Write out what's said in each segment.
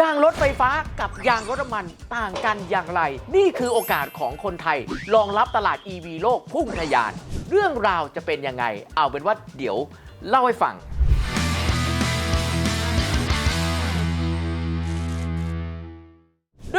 ยางรถไฟฟ้ากับยางรถน้ำมันต่างกันอย่างไร นี่คือโอกาสของคนไทยรองรับตลาด EV โลกพุ่งทะยาน เรื่องราวจะเป็นยังไง เอาเป็นว่าเดี๋ยวเล่าให้ฟัง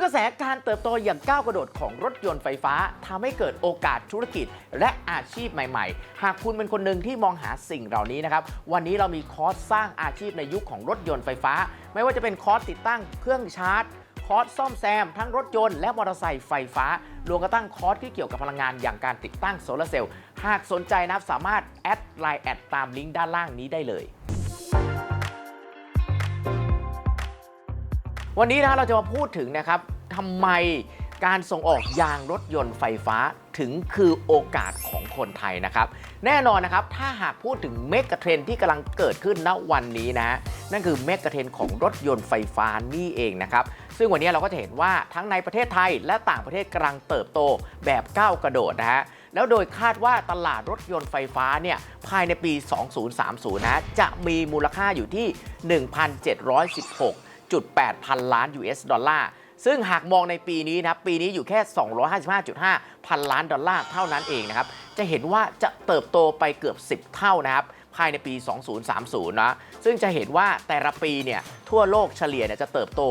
วยกระแสการเติบโตอย่างก้าวกระโดดของรถยนต์ไฟฟ้าทำให้เกิดโอกาสธุรกิจ และอาชีพใหม่ ๆ หากคุณเป็นคนหนึ่งที่มองหาสิ่งเหล่านี้นะครับ วันนี้เรามีคอร์สสร้างอาชีพในยุคของรถยนต์ไฟฟ้า ไม่ว่าจะเป็นคอร์สติดตั้งเครื่องชาร์จคอร์สซ่อมแซม ทั้งรถยนต์และมอเตอร์ไซค์ไฟฟ้ารวมกระทั่งคอร์สที่เกี่ยวกับพลังงานอย่างการติดตั้งโซลาร์เซลล์หากสนใจนะครับสามารถแอดไลน์แอดตามลิงก์ด้านล่างนี้ได้เลย วันนี้นะเราจะมาพูดถึงนะครับทำไมการส่งออกยางรถยนต์ไฟฟ้าถึงคือโอกาสของคนไทยนะครับ แน่นอนนะครับ ถ้าหากพูดถึงเมกะเทรนที่กำลังเกิดขึ้นณวันนี้นะ นั่นคือเมกะเทรนของรถยนต์ไฟฟ้านี่เองนะครับ ซึ่งวันนี้เราก็จะเห็นว่าทั้งในประเทศไทยและต่างประเทศกำลังเติบโตแบบก้าวกระโดดนะฮะแล้วโดยคาดว่าตลาดรถยนต์ไฟฟ้าเนี่ยภายในปี 2030 นะจะมีมูลค่าอยู่ที่ 1,716 1,716.8พันล้าน US ดอลลาร์ ซึ่งหากมองในปีนี้นะครับปีนี้อยู่แค่ 255.5 พันล้านดอลลาร์เท่านั้นเองนะครับ จะเห็นว่าจะเติบโตไปเกือบ 10 เท่านะครับภายในปี 2030 นะ ซึ่งจะเห็นว่าแต่ละปีเนี่ยทั่วโลกเฉลี่ยเนี่ยจะเติบโต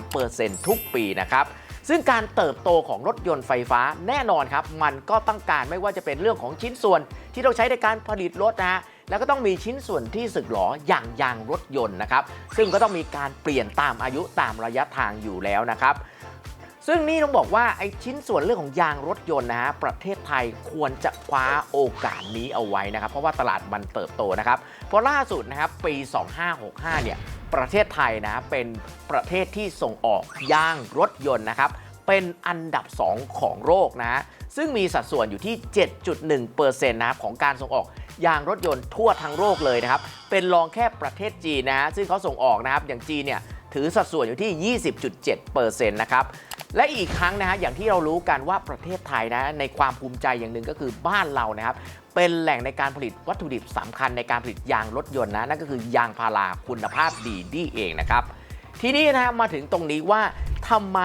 23%ทุกปีนะครับ ซึ่งการเติบโตของรถยนต์ไฟฟ้าแน่นอนครับ มันก็ต้องการไม่ว่าจะเป็นเรื่องของชิ้นส่วนที่เราใช้ในการผลิตรถนะฮะ แล้วก็ต้องมีชิ้นส่วนที่สึกหรออย่างยางรถยนต์นะครับ ซึ่งก็ต้องมีการเปลี่ยนตามอายุตามระยะทางอยู่แล้วนะครับซึ่งนี่ต้องบอกว่าไอ้ชิ้นส่วนเรื่องของยางรถยนต์นะฮะประเทศไทยควรจะคว้าโอกาสนี้เอาไว้นะครับ เพราะว่าตลาดมันเติบโตนะครับ เพราะล่าสุดนะครับปี 2565 เนี่ยประเทศไทยนะเป็นประเทศที่ส่งออกยางรถยนต์นะครับ เป็นอันดับ 2 ของโลกนะ ซึ่งมีสัดส่วนอยู่ที่ 7.1%นะครับของการส่งออกยางรถยนต์ทั่วทั้งโลกเลยนะครับ เป็นรองแค่ประเทศจีนนะฮะซึ่งเขาส่งออกนะครับ อย่างจีนเนี่ยถือสัดส่วนอยู่ที่ 20.7%นะครับและอีกครั้งนะฮะอย่างที่เรารู้กันว่าประเทศไทยนะในความภูมิใจอย่างหนึ่งก็คือบ้านเรานะครับเป็นแหล่งในการผลิตวัตถุดิบสำคัญในการผลิตยางรถยนต์นะนั่นก็คือยางพาราคุณภาพดีนี่เองนะครับ ทีนี้นะฮะมาถึงตรงนี้ว่าทำไม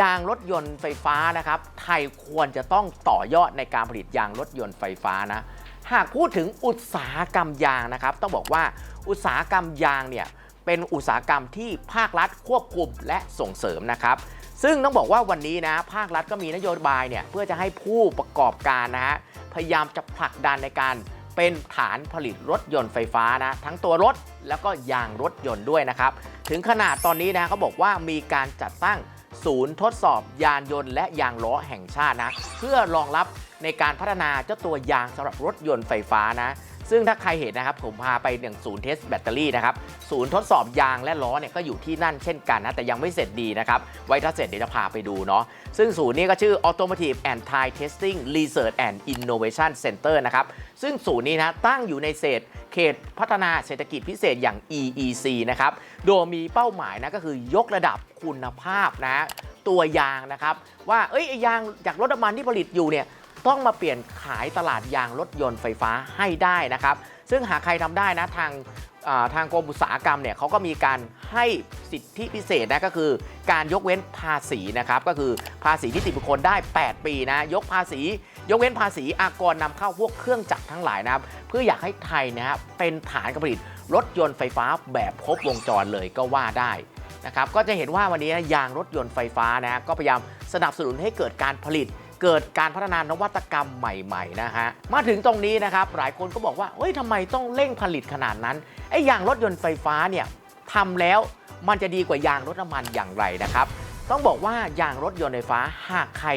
ยางรถยนต์ไฟฟ้านะครับ ไทยควรจะต้องต่อยอดในการผลิตยางรถยนต์ไฟฟ้านะ หากพูดถึงอุตสาหกรรมยางนะครับ ต้องบอกว่าอุตสาหกรรมยางเนี่ยเป็นอุตสาหกรรมที่ภาครัฐควบคุมและส่งเสริมนะครับซึ่งต้องบอกว่าวันนี้นะภาครัฐก็มีนโยบายเนี่ยเพื่อจะให้ผู้ประกอบการนะฮะพยายามจะผลักดันในการเป็นฐานผลิตรถยนต์ไฟฟ้านะทั้งตัวรถแล้วก็ยางรถยนต์ด้วยนะครับ ถึงขนาดตอนนี้นะเขาบอกว่ามีการจัดตั้ง ศูนย์ทดสอบยานยนต์และยางล้อแห่งชาตินะ เพื่อรองรับในการพัฒนาเจ้าตัวยางสำหรับรถยนต์ไฟฟ้านะ ซึ่งถ้าใครเห็นนะครับผมพาไปอย่างศูนย์เทสแบตเตอรี่นะครับศูนย์ทดสอบยางและล้อเนี่ยก็อยู่ที่นั่นเช่นกันนะ แต่ยังไม่เสร็จดีนะครับ ไว้ถ้าเสร็จเดี๋ยวจะพาไปดูเนาะซึ่งศูนย์นี้ก็ชื่อ Automotive and Tire Testing Research and Innovation Center นะครับซึ่งศูนย์นี้นะตั้งอยู่ในเศษเขตพัฒนาเศรษฐกิจพิเศษอย่าง EEC นะครับโดยมีเป้าหมายนะก็คือยกระดับคุณภาพนะตัวยางนะครับว่าเอ้ยไอ้ยางจากรถน้ำมันที่ผลิตอยู่เนี่ย ต้องมาเปลี่ยนขายตลาดยางรถยนต์ไฟฟ้าให้ได้นะครับ ซึ่งหากใครทำได้นะทางทางกรมอุตสาหกรรมเนี่ยเขาก็มีการให้สิทธิพิเศษนะก็คือ การยกเว้นภาษีนะครับก็คือภาษีนิติบุคคลได้ 8 ปีนะยกภาษี ยกเว้นภาษีอากรนำเข้าพวกเครื่องจักรทั้งหลายนะครับเพื่ออยากให้ไทยนะครับเป็นฐานการผลิตรถยนต์ไฟฟ้าแบบครบวงจรเลยก็ว่าได้นะครับก็จะเห็นว่าวันนี้ยางรถยนต์ไฟฟ้านะฮะก็พยายามสนับสนุนให้เกิดการผลิต เกิดการพัฒนานวัตกรรมใหม่ๆนะฮะมาถึงตรงนี้นะครับหลายคนก็บอกว่าเฮ้ยทำไมต้องเร่งผลิตขนาดนั้นไอ้ยางรถยนต์ไฟฟ้าเนี่ยทำแล้วมันจะดีกว่ายางรถน้ำมันอย่างไรนะครับ ต้องบอกว่ายางรถยนต์ไฟฟ้าหากใคร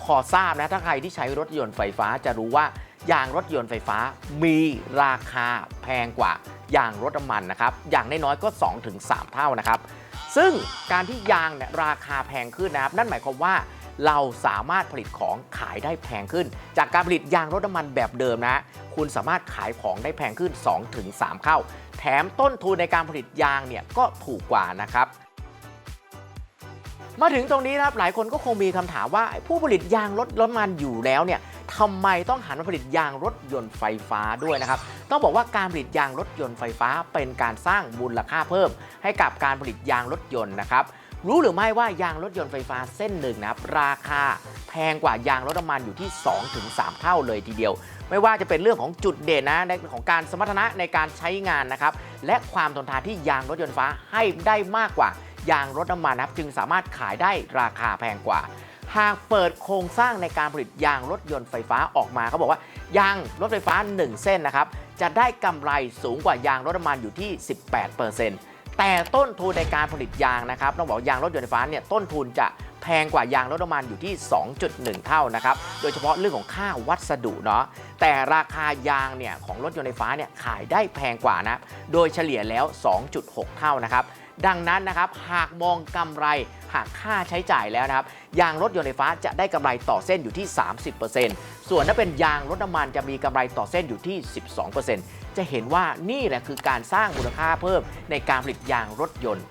พอทราบนะถ้าใครที่ใช้รถยนต์ไฟฟ้าจะรู้ว่ายางรถยนต์ไฟฟ้ามีราคาแพงกว่ายางรถน้ำมันนะครับ อย่างน้อยๆก็ 2-3 เท่านะครับ ซึ่งการที่ยางเนี่ยราคาแพงขึ้นนะครับ นั่นหมายความว่า เราสามารถผลิตของขายได้แพงขึ้น จากการผลิตยางรถน้ำมันแบบเดิมนะ คุณสามารถขายของได้แพงขึ้น 2-3 เท่า แถมต้นทุนในการผลิตยางเนี่ยก็ถูกกว่านะครับมาถึงตรงนี้นะครับหลายคนก็คงมีคำถามว่าผู้ผลิตยางรถรถมันอยู่แล้วเนี่ยทำไมต้องหันมาผลิตยางรถยนต์ไฟฟ้าด้วยนะครับ ต้องบอกว่าการผลิตยางรถยนต์ไฟฟ้าเป็นการสร้างมูลค่าเพิ่ม ให้กับการผลิตยางรถยนต์นะครับ รู้หรือไม่ว่ายางรถยนต์ไฟฟ้าเส้นหนึ่งนะครับราคาแพงกว่ายางรถน้ำมันอยู่ที่ 2-3 เท่าเลยทีเดียว ไม่ว่าจะเป็นเรื่องของจุดเด่นนะในของการสมรรถนะในการใช้งานนะครับและความทนทานที่ยางรถยนต์ฟ้าให้ได้มากกว่ายางรถน้ำมันนะครับจึงสามารถขายได้ราคาแพงกว่าหากเปิดโครงสร้างในการผลิตยางรถยนต์ไฟฟ้าออกมาเขาบอกว่ายางรถไฟฟ้า 1 เส้นนะครับจะได้กำไรสูงกว่ายางรถน้ำมันอยู่ที่ 18% แต่ต้นทุนในการผลิตยางนะครับต้องบอกยางรถยนต์ไฟฟ้าเนี่ยต้นทุนจะแพงกว่ายางรถน้ำมันอยู่ที่ 2.1 เท่านะครับ โดยเฉพาะเรื่องของค่าวัสดุเนาะ แต่ราคายางเนี่ยของรถยนต์ไฟฟ้าเนี่ยขายได้แพงกว่านะ โดยเฉลี่ยแล้ว 2.6 เท่านะครับ ดังนั้นนะครับหากมองกำไรหากค่าใช้จ่ายแล้วนะครับ ยางรถยนต์ไฟฟ้าจะได้กำไรต่อเส้นอยู่ที่ 30% ส่วนถ้าเป็นยางรถน้ำมันจะมีกำไรต่อเส้นอยู่ที่ 12%จะเห็นว่านี่แหละคือการสร้างมูลค่าเพิ่มในการผลิตยางรถยนต์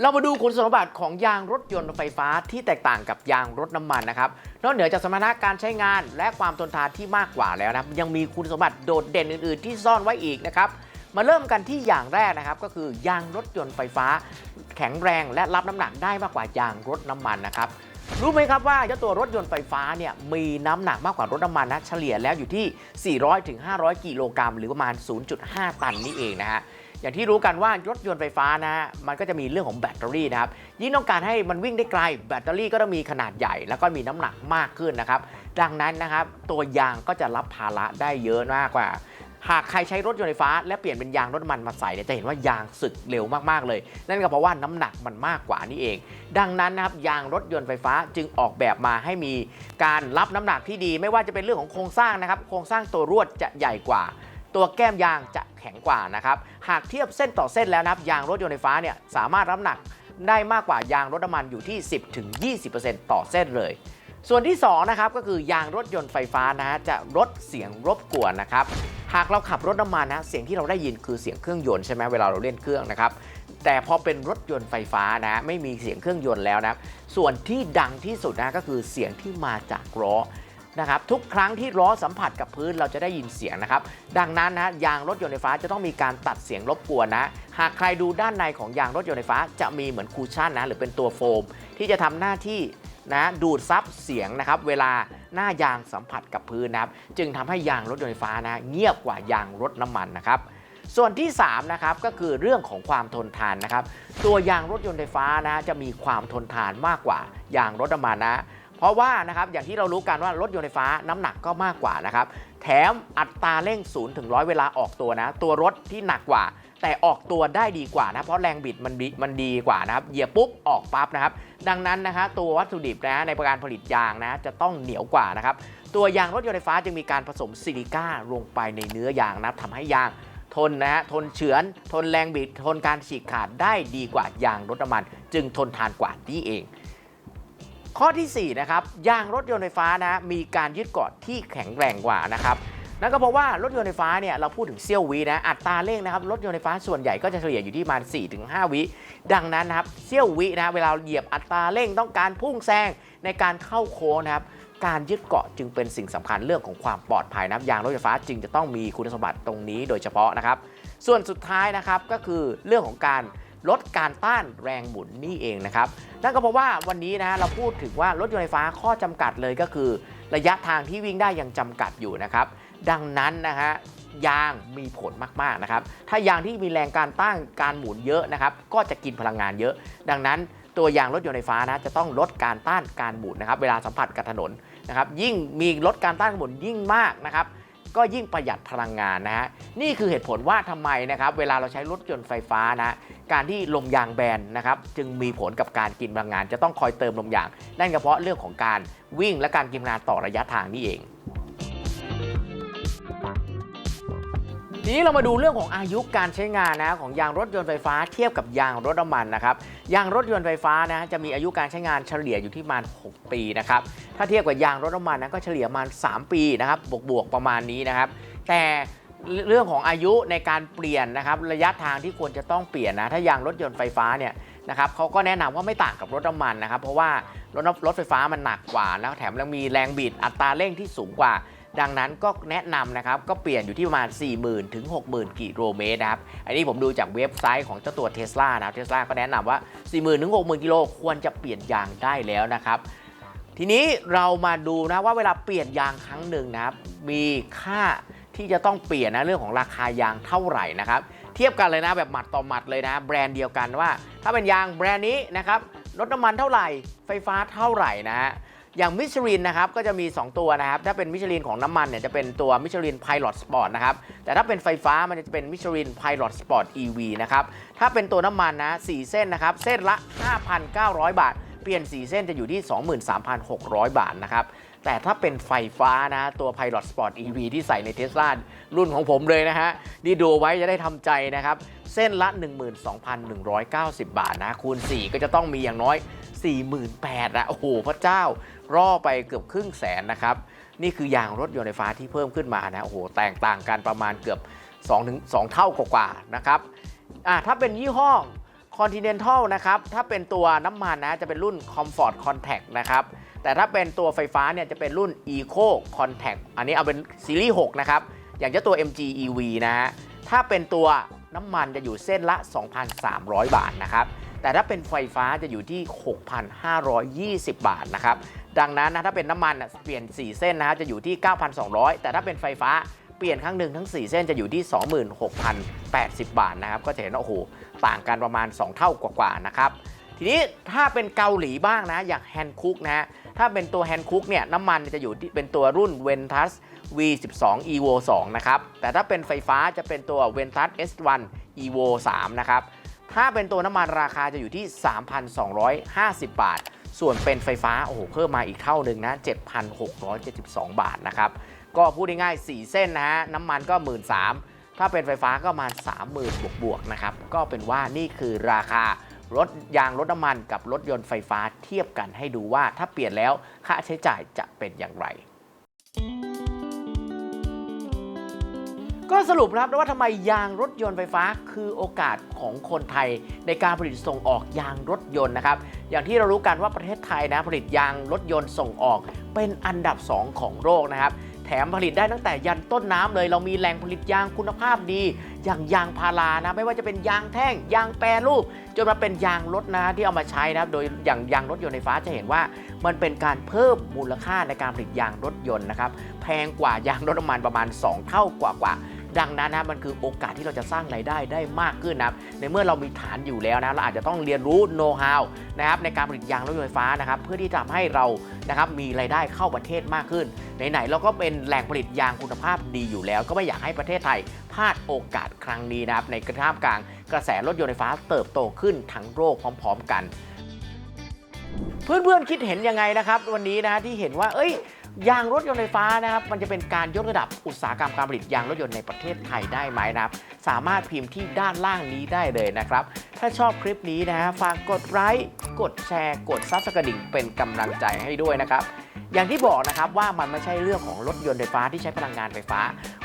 เรามาดูคุณสมบัติของยางรถยนต์ไฟฟ้าที่แตกต่างกับยางรถน้ำมันนะครับ นอกเหนือจากสมรรถนะการใช้งานและความทนทานที่มากกว่าแล้วนะยังมีคุณสมบัติโดดเด่นอื่น ๆ ที่ซ่อนไว้อีกนะครับ มาเริ่มกันที่อย่างแรกนะครับก็คือยางรถยนต์ไฟฟ้า แข็งแรงและรับน้ำหนักได้มากกว่ายางรถน้ำมันนะครับรู้ไหมครับว่าเจ้าตัวรถยนต์ไฟฟ้าเนี่ยมีน้ำหนักมากกว่ารถน้ำมันนะเฉลี่ยแล้วอยู่ที่ 400-500ถึง500กิโลกรัมหรือประมาณ 0.5 ตันนี่เองนะฮะอย่างที่รู้กันว่ารถยนต์ไฟฟ้านะฮะมันก็จะมีเรื่องของแบตเตอรี่นะครับยิ่งต้องการให้มันวิ่งได้ไกลแบตเตอรี่ก็ต้องมีขนาดใหญ่ แล้วก็มีน้ำหนักมากขึ้นนะครับ ดังนั้นนะครับตัวยางก็จะรับภาระได้เยอะมากกว่า หากใครใช้รถยนต์ไฟฟ้า และเปลี่ยนเป็นยางรถมันมาใส่เนี่ยจะเห็นว่ายางสึกเร็วมากๆเลย นั่นก็เพราะว่าน้ำหนักมันมากกว่านี่เอง ดังนั้นนะครับยางรถยนต์ไฟฟ้าจึงออกแบบมาให้มีการรับน้ำหนักที่ดี ไม่ว่าจะเป็นเรื่องของโครงสร้างนะครับโครงสร้างตัวรวดจะใหญ่กว่า ตัวแก้มยางจะแข็งกว่านะครับหากเทียบเส้นต่อเส้นแล้วนะครับยางรถยนต์ไฟฟ้าเนี่ยสามารถรับน้ำหนักได้มากกว่ายางรถน้ำมันอยู่ที่ 10-20%ต่อเส้นเลยส่วนที่2นะครับก็คือยางรถยนต์ไฟฟ้านะฮะจะลดเสียงรบกวนนะครับ หากเราขับรถน้ำมันนะเสียงที่เราได้ยินคือเสียงเครื่องยนต์ใช่ไหมเวลาเราเล่นเครื่องนะครับแต่พอเป็นรถยนต์ไฟฟ้านะไม่มีเสียงเครื่องยนต์แล้วนะส่วนที่ดังที่สุดนะก็คือเสียงที่มาจากล้อนะครับทุกครั้งที่ล้อสัมผัสกับพื้นเราจะได้ยินเสียงนะครับ ดังนั้นนะยางรถยนต์ไฟฟ้าจะต้องมีการตัดเสียงรบกวนนะ หากใครดูด้านในของยางรถยนต์ไฟฟ้าจะมีเหมือนคูชั่นนะหรือเป็นตัวโฟม ที่จะทำหน้าที่ นะดูดซับเสียงนะครับเวลาหน้ายางสัมผัสกับพื้นนะครับจึงทำให้ยางรถยนต์ไฟฟ้านะเงียบกว่ายางรถน้ำมันนะครับส่วนที่3นะครับก็คือเรื่องของความทนทานนะครับตัวยางรถยนต์ไฟฟ้านะจะมีความทนทานมากกว่ายางรถน้ำมันนะ ราะว่านะครับอย่างที่เรารู้กันว่ารถยนต์ไฟฟ้าน้ำหนักก็มากกว่านะครับแถมอัตราเร่ง0ูนย์ถึงร้อยเวลาออกตัวนะ ตัวรถที่หนักกว่า แต่ออกตัวได้ดีกว่านะ เพราะแรงบิดมันดีมันดีกว่านะครับเหยียบปุ๊บออกปั๊บนะครับ ดังนั้นนะคะตัววัตถุดิบนะในการผลิตยางนะจะต้องเหนียวกว่านะครับตัวยางรถยนต์ไฟฟ้าจึงมีการผสมซิลิก้าลงไปในเนื้อยางนะทำให้ยางทนนะฮะทนเฉือน ทนแรงบิด ทนการฉีกขาดได้ดีกว่ายางรถน้ำมัน จึงทนทานกว่านี่เอง ข้อทีสี่ 4 นะครับ ยางรถยนต์ไฟฟ้านะ มีการยึดเกาะที่แข็งแรงกว่านะครับนั่นก็เพราะว่ารถยนต์ไฟฟ้าเนี่ยเราพูดถึงเซี่ยววินะอัตราเร่งนะครับรถยนต์ไฟฟ้าส่วนใหญ่ก็จะเฉลี่ยอยู่ที่ประมาณ 4-5 วิ ดังนั้นนะครับเซี่ยววินะเวลาเหยียบอัตราเร่งต้องการพุ่งแซงในการเข้าโค้งนะครับการยึดเกาะจึงเป็นสิ่งสำคัญเรื่องของความปลอดภัยนะยางรถไฟฟ้าจึงจะต้องมีคุณสมบัติตรงนี้โดยเฉพาะนะครับส่วนสุดท้ายนะครับก็คือเรื่องของการ ลดการต้านแรงหมุนนี่เองนะครับ นั่นก็เพราะว่าวันนี้นะเราพูดถึงว่ารถยนต์ไฟฟ้าข้อจำกัดเลยก็คือ ระยะทางที่วิ่งได้ยังจำกัดอยู่นะครับ ดังนั้นนะฮะยางมีผลมากๆนะครับ ถ้ายางที่มีแรงการต้านการหมุนเยอะนะครับ ก็จะกินพลังงานเยอะ ดังนั้นตัวยางรถยนต์ไฟฟ้านะจะต้องลดการต้านการหมุนนะครับ เวลาสัมผัสกับถนนนะครับ ยิ่งมีลดการต้านการหมุนยิ่งมากนะครับ ก็ยิ่งประหยัดพลังงานนะฮะนี่คือเหตุผลว่าทำไมนะครับเวลาเราใช้รถยนต์ไฟฟ้านะการที่ลมยางแบนนะครับจึงมีผลกับการกินพลังงาน จะต้องคอยเติมลมยางนั่นก็เพราะเรื่องของการวิ่งและการกินพลังงานต่อระยะทางนี่เอง ทีนี้เรามาดูเรื่องของอายุการใช้งานนะของยางรถยนต์ไฟฟ้าเทียบกับยางรถน้ำมันนะครับยางรถยนต์ไฟฟ้านะจะมีอายุการใช้งานเฉลี่ยอยู่ที่ประมาณ 6 ปีนะครับถ้าเทียบกับยางรถน้ำมันนะก็เฉลี่ยประมาณ 3 ปีนะครับบวกๆประมาณนี้นะครับ แต่เรื่องของอายุในการเปลี่ยนนะครับระยะทางที่ควรจะต้องเปลี่ยนนะถ้ายางรถยนต์ไฟฟ้าเนี่ยนะครับเขาก็แนะนำว่าไม่ต่างกับรถน้ำมันนะครับเพราะว่ารถรถไฟฟ้ามันหนักกว่านะแถมยังมีแรงบิดอัตราเร่งที่สูงกว่า ดังนั้นก็แนะนำนะครับ ก็เปลี่ยนอยู่ที่ประมาณ 40,000 ถึง 60,000 กิโลเมตรนะครับ อันนี้ผมดูจากเว็บไซต์ของเจ้าตัวเท s l a นะเท s l a ก็แนะนำว่า 40,000 ถึง 60,000 กิโลควรจะเปลี่ยนยางได้แล้วนะครับ ทีนี้เรามาดูนะว่าเวลาเปลี่ยนยางครั้งหนึ่งนะครับ มีค่าที่จะต้องเปลี่ยนนะเรื่องของราคายางเท่าไหร่นะครับ เทียบกันเลยนะแบบหมัดต่อหมัดเลยนะ แบรนด์เดียวกันว่า ถ้าเป็นยางแบรนด์นี้นะครับรถน้ำมันเท่าไหร่ ไฟฟ้าเท่าไหร่นะฮะ อย่างมิชลินนะครับก็จะมี 2 ตัวนะครับ ถ้าเป็นมิชลินของน้ำมันเนี่ยจะเป็นตัวมิชลินไพลอตสปอร์ตนะครับ แต่ถ้าเป็นไฟฟ้ามันจะเป็นมิชลินไพลอตสปอร์ต EV นะครับ ถ้าเป็นตัวน้ำมันนะ 4 เส้นนะครับ เส้นละ 5,900 บาท เปลี่ยน 4 เส้นจะอยู่ที่ 23,600 บาทนะครับแต่ถ้าเป็นไฟฟ้านะ ตัว Pilot Sport EV ที่ใส่ใน Tesla รุ่นของผมเลยนะฮะ นี่ดูไว้จะได้ทำใจนะครับ เส้นละ 12,190 บาทนะ คูณ 4 ก็จะต้องมีอย่างน้อย 48,000นะโอ้โห พระเจ้า รอไปเกือบครึ่งแสนนะครับนี่คือยางรถยนต์ไฟฟ้าที่เพิ่มขึ้นมานะโอ้โหแตกต่างกันประมาณเกือบ2ถึง2เท่ากว่าๆนะครับอะถ้าเป็นยี่ห้อ Continental นะครับถ้าเป็นตัวน้ำมันนะจะเป็นรุ่น Comfort Contact นะครับแต่ถ้าเป็นตัวไฟฟ้าเนี่ยจะเป็นรุ่น Eco Contact อันนี้เอาเป็นซีรีส์6นะครับอย่างเจ้าตัว MG EV นะฮะถ้าเป็นตัวน้ำมันจะอยู่เส้นละ 2,300 บาทนะครับ แต่ถ้าเป็นไฟฟ้าจะอยู่ที่ 6,520 บาทนะครับ ดังนั้นนะถ้าเป็นน้ำมันเปลี่ยน 4 เส้นนะจะอยู่ที่ 9,200 แต่ถ้าเป็นไฟฟ้าเปลี่ยนครั้งหนึ่งทั้ง 4 เส้นจะอยู่ที่ 26,080 บาทนะครับ ก็จะเห็นว่าโอ้โหต่างกันประมาณ 2 เท่ากว่าๆนะครับ ทีนี้ถ้าเป็นเกาหลีบ้างนะ อย่างแฮนคุกนะฮะถ้าเป็นตัวแฮนคุกเนี่ยน้ำมันจะอยู่ที่เป็นตัวรุ่น Ventus V12 Evo 2นะครับ แต่ถ้าเป็นไฟฟ้าจะเป็นตัว Ventus S1 Evo 3นะครับ ถ้าเป็นตัวน้ำมันราคาจะอยู่ที่ 3,250 บาท ส่วนเป็นไฟฟ้าโอ้โหเพิ่มมาอีกเท่าหนึ่งนะ 7,672 บาทนะครับ ก็พูดง่ายๆ4เส้นนะฮะน้ำมันก็ 1 3ื่นถ้าเป็นไฟฟ้าก็มา30,000บวกบวกๆนะครับ ก็เป็นว่านี่คือราคารถยางรถน้ำมันกับรถยนต์ไฟฟ้าเทียบกันให้ดูว่าถ้าเปลี่ยนแล้วค่าใช้จ่ายจะเป็นอย่างไร ก็สรุปนะครับว่าทำไมยางรถยนต์ไฟฟ้าคือโอกาสของคนไทยในการผลิตส่งออกยางรถยนต์นะครับ อย่างที่เรารู้กันว่าประเทศไทยนะผลิตยางรถยนต์ส่งออก เป็นอันดับ 2 ของโลกนะครับ แถมผลิตได้ตั้งแต่ยันต้นน้ำเลย เรามีแหล่งผลิตยางคุณภาพดี อย่างยางพารานะ ไม่ว่าจะเป็นยางแท่ง ยางแปรรูป จนมาเป็นยางรถนะที่เอามาใช้นะครับ โดยอย่างยางรถยนต์ไฟฟ้าจะเห็นว่า มันเป็นการเพิ่มมูลค่าในการผลิตยางรถยนต์นะครับ แพงกว่ายางรถน้ำมันประมาณ 2 เท่ากว่ากว่า ดังนั้นนะมันคือโอกาสที่เราจะสร้างรายได้ได้มากขึ้นนะครับในเมื่อเรามีฐานอยู่แล้วนะเราอาจจะต้องเรียนรู้โน้ตฮาวนะครับในการผลิตยางรถยนต์ไฟฟ้านะครับเพื่อที่จะทำให้เรานะครับมีรายได้เข้าประเทศมากขึ้นไหนๆเราก็เป็นแหล่งผลิตยางคุณภาพดีอยู่แล้ว ก็ไม่อยากให้ประเทศไทยพลาดโอกาสครั้งนี้นะครับในกระท่ามกลางกระแสรถยนต์ไฟฟ้าเติบโตขึ้นทั้งโลกพร้อม ๆ กัน เพื่อนๆคิดเห็นยังไงนะครับ วันนี้นะที่เห็นว่า เอ้ย ยางรถยนต์ไฟฟ้านะครับ มันจะเป็นการยกระดับอุตสาหกรรมการผลิตยางรถยนต์ในประเทศไทยได้ไหมนะครับ สามารถพิมพ์ที่ด้านล่างนี้ได้เลยนะครับ ถ้าชอบคลิปนี้นะฮะฝากกดไลค์กดแชร์ กดซับสกระดิ่งเป็นกำลังใจให้ด้วยนะครับ อย่างที่บอกนะครับว่ามันไม่ใช่เรื่องของรถยนต์ไฟฟ้าที่ใช้พลังงานไฟฟ้า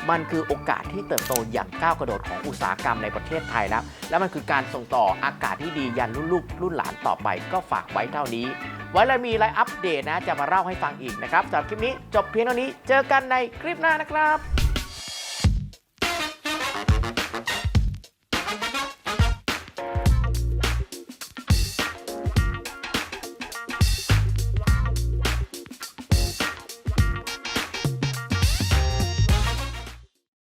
มันคือโอกาสที่เติบโตอย่างก้าวกระโดดของอุตสาหกรรมในประเทศไทยแล้ว และมันคือการส่งต่ออากาศที่ดียันรุ่นลูกรุ่นหลานต่อไปก็ฝากไว้เท่านี้ ไว้เรามีอะไรอัปเดตนะจะมาเล่าให้ฟังอีกนะครับสำหรับคลิปนี้จบเพียงเท่านี้ เจอกันในคลิปหน้านะครับ